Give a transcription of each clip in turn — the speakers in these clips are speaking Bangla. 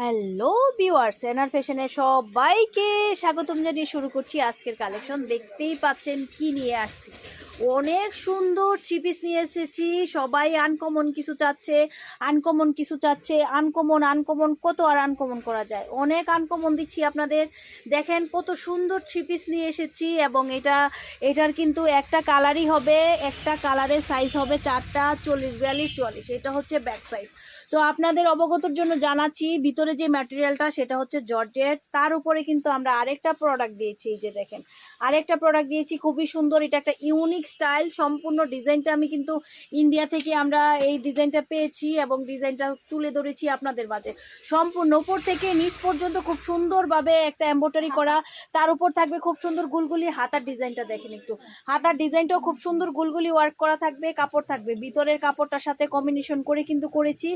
হ্যালো বিওয়ার্স এনার ফ্যাশনে সবাইকে স্বাগতম জানিয়ে শুরু করছি আজকের কালেকশন দেখতেই পাচ্ছেন কি নিয়ে আসছি। অনেক সুন্দর থ্রি পিস নিয়ে এসেছি। সবাই আনকমন কিছু চাচ্ছে আনকমন কিছু চাচ্ছে আনকমন আনকমন কত আর আনকমন করা যায়? অনেক আনকমন দিচ্ছি আপনাদের। দেখেন কত সুন্দর থ্রি পিস নিয়ে এসেছি এবং এটা, এটার কিন্তু একটা কালারই হবে, একটা কালারের সাইজ হবে চারটা, চল্লিশ, বিয়াল্লিশ, চুয়াল্লিশ। এটা হচ্ছে ব্যাক সাইজ তো আপনাদের অবগতর জন্য জানাচ্ছি, ভিতরে যে ম্যাটেরিয়ালটা সেটা হচ্ছে জর্জেট। তার উপরে কিন্তু আমরা আরেকটা প্রোডাক্ট দিয়েছি, এই যে দেখেন। আরেকটা প্রোডাক্ট দিয়েছি, খুবই সুন্দর। এটা একটা ইউনিক স্টাইল সম্পূর্ণ ডিজাইনটা আমি কিন্তু ইন্ডিয়া থেকে আমরা এই ডিজাইনটা পেয়েছি এবং ডিজাইনটা তুলে ধরেছি আপনাদের মাঝে। সম্পূর্ণ উপর থেকে নিচ পর্যন্ত খুব সুন্দরভাবে একটা এম্ব্রয়ডারি করা। তার উপর থাকবে খুব সুন্দর গুলগুলি, হাতার ডিজাইনটা দেখেন একটু। হাতার ডিজাইনটাও খুব সুন্দর গুলগুলি ওয়ার্ক করা থাকবে, কাপড় থাকবে। ভিতরের কাপড়টার সাথে কম্বিনেশন করে কিন্তু করেছি।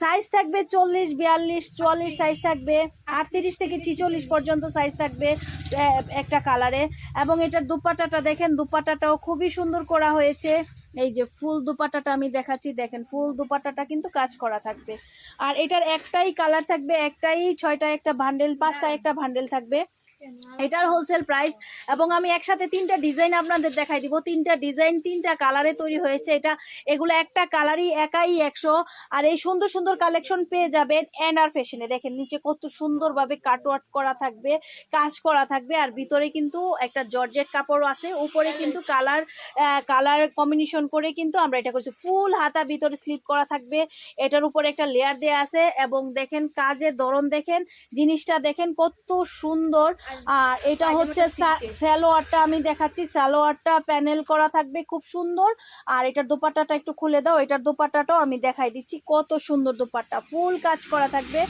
সাইজ থাকবে চল্লিশ, বিয়াল্লিশ, চুয়াল্লিশ সাইজ থাকবে। আটত্রিশ থেকে ছিচল্লিশ পর্যন্ত সাইজ থাকবে একটা কালারে এবং এটার দুপাট্টাটা দেখেন দুপাট্টাটাও খুবই সুন্দর করা হয়েছে। এই যে ফুল দুপাটাটা আমি দেখাচ্ছি, দেখেন ফুল দুপাটাটা কিন্তু কাজ করা থাকবে। আর এটার একটাই কালার থাকবে, একটাই ছয়টা একটা ভান্ডেল পাঁচটা একটা ভান্ডেল থাকবে। এটার হোলসেল প্রাইস এবং আমি একসাথে তিনটা ডিজাইন আপনাদের দেখাই দিব। তিনটা ডিজাইন তিনটা কালারে তৈরি হয়েছে এটা। এগুলো একটা কালারই একাই একশো। আর এই সুন্দর সুন্দর কালেকশন পেয়ে যাবেন এন্ড আর ফ্যাশনে দেখেন, নিচে কত সুন্দরভাবে কাটওয়ার্ট করা থাকবে, কাজ করা থাকবে, আর ভিতরে কিন্তু একটা জর্জেট কাপড় আছে। উপরে কিন্তু কালার কালার কম্বিনেশন করে কিন্তু আমরা এটা করছি। ফুল হাতা ভিতরে স্লিপ করা থাকবে। এটার উপরে একটা লেয়ার দেওয়া আছে। এবং দেখেন, কাজের ধরন দেখেন, জিনিসটা দেখেন কত সুন্দর। আর এটা হচ্ছে স্যালোয়ারটা আমি দেখাচ্ছি। স্যালোয়ারটা প্যানেল করা থাকবে খুব সুন্দর। আর এটার দোপাট্টাটা একটু খুলে দাও এটার দোপাট্টাটাও আমি দেখাই দিচ্ছি। কত সুন্দর দোপাট্টা। ফুল কাজ করা থাকবে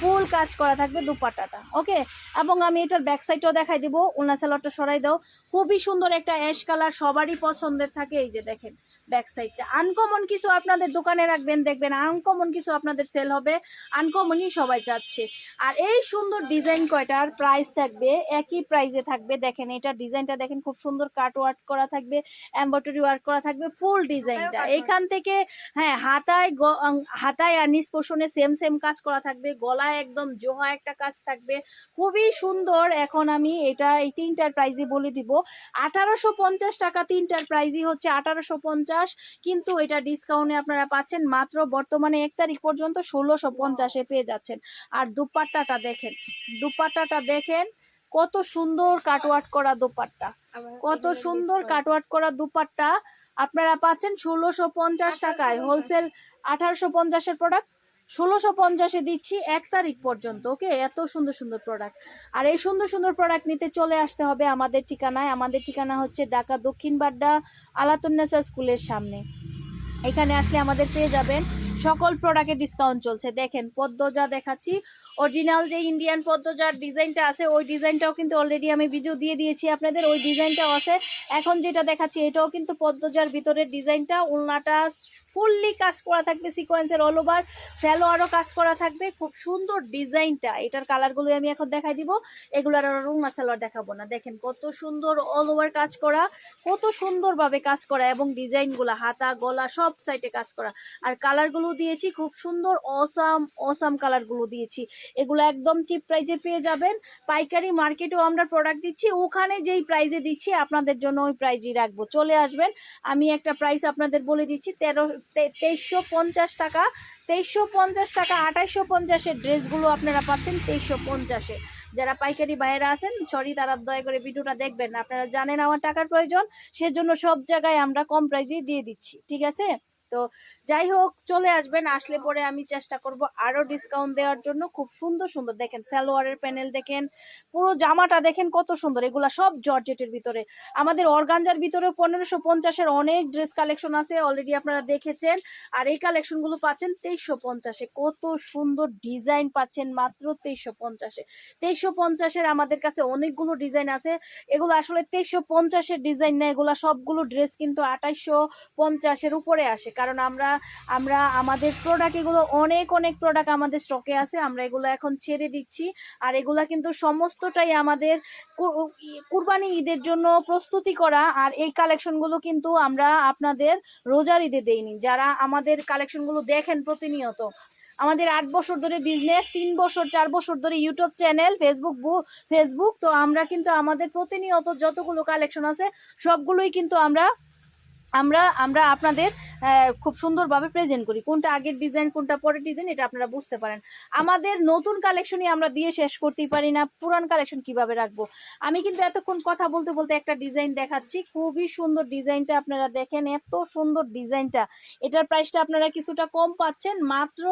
ফুল কাজ করা থাকবে দুপাট্টাটা ওকে? এবং আমি এটার ব্যাক সাইডটাও দেখাই দিব। উলনা সালোয়ারটা সরাই দাও। খুবই সুন্দর একটা অ্যাশ কালার সবারই পছন্দের থাকে। এই যে দেখেন ব্যাক সাইডটা আনকমন কিছু আপনাদের দোকানে রাখবেন দেখবেন আনকমন কিছু আপনাদের সেল হবে আনকমনই সবাই চাচ্ছে। আর এই সুন্দর ডিজাইন কয়টার প্রাইস থাকবে একই প্রাইসে থাকবে। দেখেন এটা ডিজাইনটা দেখেন খুব সুন্দর কাট ওয়ার্ক করা থাকবে এমব্রয়ডারি ওয়ার্ক করা থাকবে ফুল ডিজাইনটা এখান থেকে হ্যাঁ হাতায় গ- হাতায় আর নিচ পোষণে সেম সেম কাজ করা থাকবে। গলায় একদম জোহা একটা কাজ থাকবে। খুবই সুন্দর। এখন আমি এটা এই তিনটার প্রাইজই বলে দিব। আঠারোশো পঞ্চাশ টাকা তিনটার প্রাইজই হচ্ছে আঠারোশো পঞ্চাশ। কিন্তু এটা ডিসকাউন্টে আপনারা পাচ্ছেন মাত্র বর্তমানে এক তারিখ পর্যন্ত ষোলোশো পঞ্চাশে পেয়ে যাচ্ছেন। আর দুপাট্টাটা দেখেন দুপাট্টাটা দেখেন কত সুন্দর কাটওয়ার্ট করা দুপাট্টা। কত সুন্দর কাটওয়ার্ট করা দুপাট্টা। আপনারা পাচ্ছেন ষোলোশো পঞ্চাশ টাকায় হোলসেল আঠারোশো পঞ্চাশের প্রোডাক্ট ষোলোশো পঞ্চাশে দিচ্ছি এক তারিখ পর্যন্ত, ওকে? এত সুন্দর সুন্দর প্রোডাক্ট আর এই সুন্দর সুন্দর প্রোডাক্ট নিতে চলে আসতে হবে আমাদের ঠিকানায়। আমাদের ঠিকানা হচ্ছে ঢাকা দক্ষিণ বাড্ডা আলাতুন্নেসা স্কুলের সামনে। এখানে আসলে আমাদের পেয়ে যাবেন সকল প্রোডাক্টে ডিসকাউন্ট চলছে। দেখেন, পদ্মজা দেখাচ্ছি। অরিজিনাল যে ইন্ডিয়ান পদ্মজার ডিজাইনটা আছে, ওই ডিজাইনটাও কিন্তু অলরেডি আমি ভিডিও দিয়ে দিয়েছি আপনাদের। ওই ডিজাইনটাও আছে। এখন যেটা দেখাচ্ছি, এটাও কিন্তু পদ্মজার ভিতরের ডিজাইনটা উলনাটা ফুললি কাজ করা থাকবে সিকোয়েন্সের অল ওভার স্যালোয়ারও কাজ করা থাকবে। খুব সুন্দর ডিজাইনটা এটার কালারগুলো আমি এখন দেখাই দিব। এগুলোর আর রুমা সালোয়ার দেখাবো না। দেখেন, কত সুন্দর অল ওভার কাজ করা, কত সুন্দরভাবে কাজ করা এবং ডিজাইনগুলো হাতা, গলা সব সাইডে কাজ করা। আর কালারগুলো দিয়েছি, খুব সুন্দর অসাম অসাম কালারগুলো দিয়েছি। এগুলো একদম চিপ প্রাইজে পেয়ে যাবেন। পাইকারি মার্কেটেও আমরা প্রোডাক্ট দিচ্ছি। ওখানে যেই প্রাইজে দিচ্ছি, আপনাদের জন্য ওই প্রাইজই রাখব। চলে আসবেন, আমি একটা প্রাইস আপনাদের বলে দিচ্ছি, তেরো তেইশশো পঞ্চাশ টাকা, তেইশশো পঞ্চাশ টাকা, আঠাইশশো পঞ্চাশের ড্রেসগুলো আপনারা পাচ্ছেন তেইশশো পঞ্চাশে। যারা পাইকারি বাইরে আছেন সরি তারা দয়া করে ভিডিওটা দেখবেন আপনারা জানেন আমার টাকার প্রয়োজন, সেজন্য সব জায়গায় আমরা কম প্রাইজেই দিয়ে দিচ্ছি। ঠিক আছে? তো যাই হোক, চলে আসবেন, আসলে পরে আমি চেষ্টা করব আরও ডিসকাউন্ট দেওয়ার জন্য। খুব সুন্দর সুন্দর। দেখেন, সালোয়ারের প্যানেল দেখেন, পুরো জামাটা দেখেন কত সুন্দর। এগুলা সব জর্জেটের ভিতরে। আমাদের অর্গানজার ভিতরে পনেরোশো পঞ্চাশের অনেক ড্রেস কালেকশন আছে অলরেডি আপনারা দেখেছেন। আর এই কালেকশনগুলো পাচ্ছেন তেইশশো পঞ্চাশে। কত সুন্দর ডিজাইন পাচ্ছেন মাত্র তেইশশো পঞ্চাশে। তেইশশো পঞ্চাশের আমাদের কাছে অনেকগুলো ডিজাইন আছে। এগুলো আসলে তেইশশো পঞ্চাশের ডিজাইন না, এগুলো সবগুলো ড্রেস কিন্তু আঠাইশশো পঞ্চাশের উপরে আসে। কারণ আমরা আমরা আমাদের প্রোডাক্ট এগুলো অনেক অনেক প্রোডাক্ট আমাদের স্টকে আছে, আমরা এগুলো এখন ছেড়ে দিচ্ছি। আর এগুলা কিন্তু সমস্তটাই আমাদের কুরবানি ঈদের জন্য প্রস্তুতি করা, আর এই কালেকশনগুলো কিন্তু আমরা আপনাদের রোজার ঈদে দেইনি। যারা আমাদের কালেকশনগুলো দেখেন প্রতিনিয়ত, আমাদের আট বছর ধরে বিজনেস তিন বছর, চার বছর ধরে ইউটিউব চ্যানেল ফেসবুক ফেসবুক তো আমরা কিন্তু আমাদের প্রতিনিয়ত যতগুলো কালেকশন আছে, সবগুলোই কিন্তু আমরা আমরা আমরা আপনাদের খুব সুন্দরভাবে প্রেজেন্ট করি। কোনটা আগের ডিজাইন কোনটা পরের ডিজাইন এটা আপনারা বুঝতে পারেন। আমাদের নতুন কালেকশনই আমরা দিয়ে শেষ করতেই পারি না। পুরান কালেকশন কীভাবে রাখব? আমি কিন্তু এতক্ষণ কথা বলতে বলতে একটা ডিজাইন দেখাচ্ছি। খুবই সুন্দর ডিজাইনটা আপনারা দেখেন, এত সুন্দর ডিজাইনটা এটার প্রাইসটা আপনারা কিছুটা কম পাচ্ছেন, মাত্র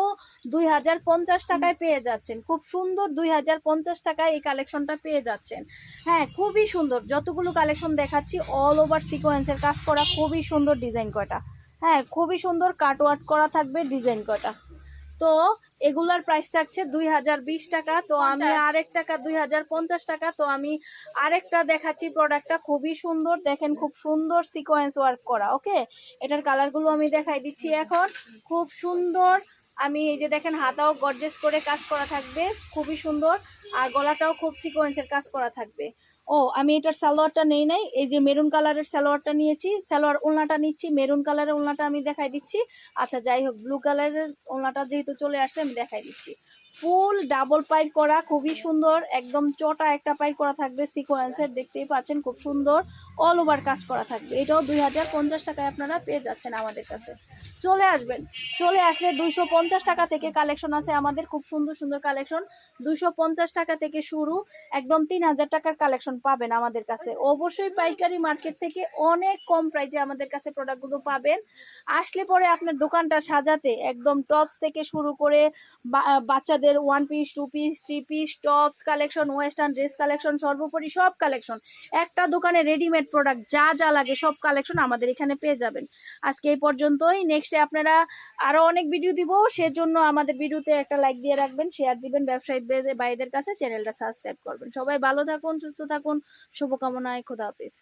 দুই হাজার পঞ্চাশ টাকায় পেয়ে যাচ্ছেন। খুব সুন্দর দুই হাজার পঞ্চাশ টাকায় এই কালেকশনটা পেয়ে যাচ্ছেন। হ্যাঁ খুবই সুন্দর। যতগুলো কালেকশন দেখাচ্ছি অল ওভার সিকোয়েন্সের কাজ করা খুবই সুন্দর ডিজাইন কয়টা। হ্যাঁ খুবই সুন্দর কাটওয়ার্ক করা থাকবে ডিজাইন কটা। তো এগুলার প্রাইস থাকছে দুই হাজার বিশ টাকা তো আমি। আরেক টাকা দুই হাজার পঞ্চাশ টাকা তো আমি আরেকটা দেখাচ্ছি প্রোডাক্টটা খুবই সুন্দর দেখেন খুব সুন্দর সিকোয়েন্স ওয়ার্ক করা ওকে এটার কালারগুলো আমি দেখাই দিচ্ছি এখন। খুব সুন্দর আমি এই যে দেখেন হাতাও গর্জেস করে কাজ করা থাকবে খুবই সুন্দর আর গলাটাও খুব সিকোয়েন্সের কাজ করা থাকবে। ও, আমি এটার সালোয়ারটা নেই নাই, এই যে মেরুন কালারের সালোয়ারটা নিয়েছি, সালোয়ার ওলনাটা নিচ্ছি, মেরুন কালারের ওলনাটা আমি দেখাই দিচ্ছি। আচ্ছা যাই হোক, ব্লু কালারের ওলনাটা যেহেতু চলে আসছে, আমি দেখাই দিচ্ছি। ফুল ডাবল পাইপ করা, খুবই সুন্দর, একদম চটা একটা পাইপ করা থাকবে, সিকোয়েন্সের, দেখতেই পাচ্ছেন, খুব সুন্দর অল ওভার কাজ করা থাকবে। এটাও দুই হাজার পঞ্চাশ টাকায় আপনারা পেয়ে যাচ্ছেন আমাদের কাছে। চলে আসবেন, চলে আসলে পঞ্চাশ টাকা থেকে কালেকশন আছে আমাদের, খুব সুন্দর সুন্দর কালেকশন। পঞ্চাশ টাকা থেকে শুরু, একদম তিন হাজার টাকার কালেকশন পাবেন আমাদের কাছে। অবশ্যই পাইকারি মার্কেট থেকে অনেক কম প্রাইসে আমাদের কাছে প্রোডাক্টগুলো পাবেন। আসলে পরে আপনার দোকানটা সাজাতে একদম টপস থেকে শুরু করে বাচ্চাদের one piece two piece three piece tops collection western dress collection সর্বোপরি সব কালেকশন একটা দোকানে রেডিমেড প্রোডাক্ট যা যা লাগে সব কালেকশন আমাদের এখানে পেয়ে যাবেন। আজকে এই পর্যন্তই। নেক্সটে আপনারা আরও অনেক ভিডিও দিব। সেজন্য আমাদের ভিডিওতে একটা লাইক দিয়ে রাখবেন শেয়ার দিবেন ব্যবসায়ী ভাইদের কাছে চ্যানেলটা সাবস্ক্রাইব করবেন। সবাই ভালো থাকুন, সুস্থ থাকুন। শুভকামনায় খোদা হাফিজ।